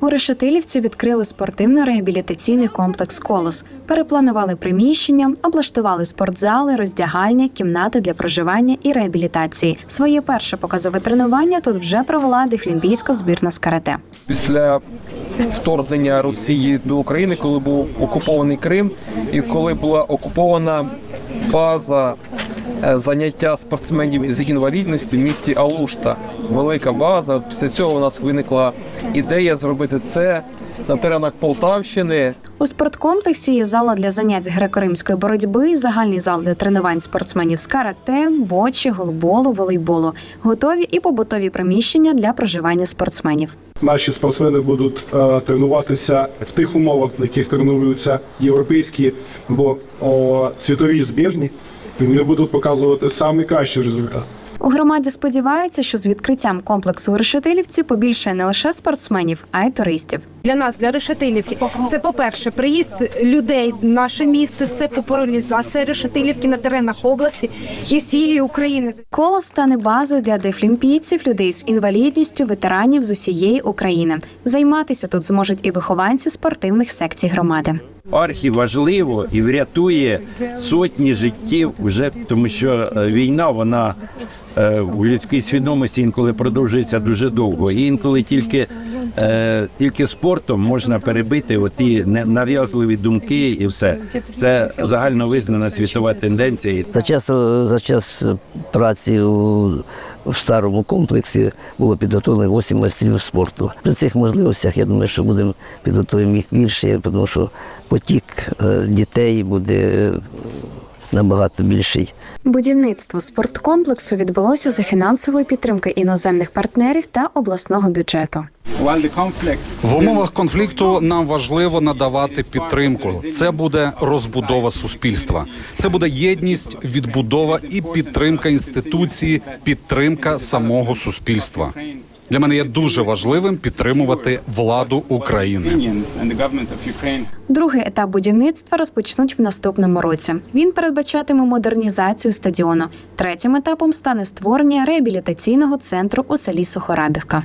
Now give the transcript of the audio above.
У Решетилівці відкрили спортивно-реабілітаційний комплекс Колос, перепланували приміщення, облаштували спортзали, роздягальні, кімнати для проживання і реабілітації. Своє перше показове тренування тут вже провела дефлімпійська збірна з карате. після вторгнення Росії до України, коли був окупований Крим, і коли була окупована база заняття спортсменів з інвалідністю в місті Алушта. Велика база. Після цього у нас виникла ідея зробити це на теренах Полтавщини. У спорткомплексі є зала для занять з греко-римської боротьби, загальний зал для тренувань спортсменів з карате, бочі, голболу, волейболу. Готові і побутові приміщення для проживання спортсменів. Наші спортсмени будуть е, тренуватися в тих умовах, в яких тренуються європейські або о, світові збірні. І вони будуть показувати найкращий результат. У громаді сподіваються, що з відкриттям комплексу у Решетилівці побільшає не лише спортсменів, а й туристів. Для нас, для Решетилівки, це по-перше, приїзд людей в наше місце, це популяризація Решетилівки на теренах області і всієї України. Коло стане базою для дефлімпійців, людей з інвалідністю, ветеранів з усієї України. Займатися тут зможуть і вихованці спортивних секцій громади. Архіважливо і врятує сотні життів, вже тому що е, війна вона е, у людській свідомості інколи продовжується дуже довго. І інколи тільки, е, тільки спортом можна перебити оті нав'язливі думки і все. Це загально визнана світова тенденція. За час, за час праці у, в старому комплексі було підготовлено 8 майстрів спорту. При цих можливостях я думаю, що будемо підготуємо їх більше, тому що потік е, дітей буде е, набагато більший. Будівництво спорткомплексу відбулося за фінансової підтримки іноземних партнерів та обласного бюджету. В умовах конфлікту нам важливо надавати підтримку. Це буде розбудова суспільства. Це буде єдність, відбудова і підтримка інституції, підтримка самого суспільства. Для мене є дуже важливим підтримувати владу України. Другий етап будівництва розпочнуть в наступному році. Він передбачатиме модернізацію стадіону. Третім етапом стане створення реабілітаційного центру у селі Сухорабівка.